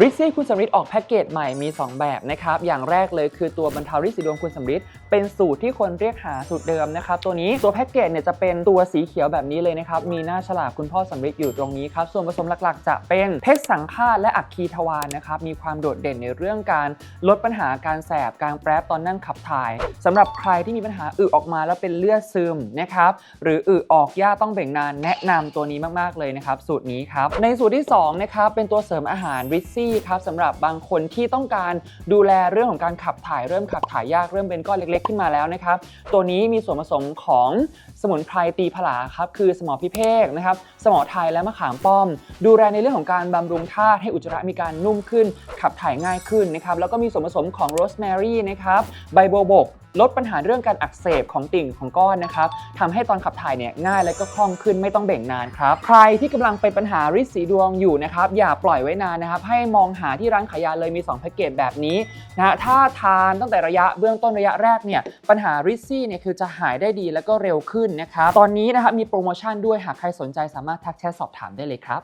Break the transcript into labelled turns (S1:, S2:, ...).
S1: ริซี่คุณสำริดออกแพ็กเกจใหม่มี 2 แบบนะครับ อย่างแรกเลยคือตัวบรรเทาริดสีดวงคุณสำริดเป็นสูตรที่คนเรียกหาสูตรเดิมนะครับ ตัวนี้ตัวแพ็กเกจเนี่ยจะเป็นตัวสีเขียวแบบนี้เลยนะครับ มีหน้าฉลากคุณพ่อสำริดอยู่ตรงนี้ครับ ส่วนผสมหลักๆ จะเป็นเพชรสังฆาตและอัคคีทวารนะครับ มีความโดดเด่นในเรื่องการลดปัญหาการแสบการแปรบตอนนั่งขับถ่ายสำหรับใครที่มีปัญหาอึออกมาแล้วเป็นเลือดซึมนะครับหรืออึออกยากต้องเบ่งนานแนะนำตัวนี้มากๆเลยนะครับสูตรนี้ครับในสูตรที่2นะครับเป็นตัวเสริมอาหารริซซี่ครับสำหรับบางคนที่ต้องการดูแลเรื่องของการขับถ่ายเริ่มขับถ่ายยากเริ่มเป็นก้อนเล็ก ๆ ขึ้นมาแล้วนะครับ ตัวนี้มีส่วนผสมของสมุนไพรตีผลาครับคือสมอพิเภกนะครับสมอไทยและมะขามป้อม ดูแลในเรื่องของการบำรุงธาตุให้อุจจาระมีการนุ่มขึ้น ขับถ่ายง่ายขึ้นนะครับแล้วก็มีส่วนผสมของโรสแมรี่นะครับใบโบวบก ลดปัญหาเรื่องการอักเสบของติ่งของก้อนนะครับทำให้ตอนขับถ่ายเนี่ยง่ายและก็คล่องขึ้นไม่ต้องเบ่งนานครับ ใครที่กำลังเป็นปัญหาริดสีดวงอยู่นะครับอย่าปล่อยไว้นานนะครับ ให้มองหาที่ร้านขายยาเลยมี2แพ็กเกจแบบนี้นะฮะถ้าทานตั้งแต่ระยะเบื้องต้นระยะแรกเนี่ยปัญหาริดซี่เนี่ยคือจะหายได้ดีแล้วก็เร็วขึ้นนะครับตอนนี้นะครับมีโปรโมชั่นด้วยหากใครสนใจสามารถทักแชทสอบถามได้เลยครับ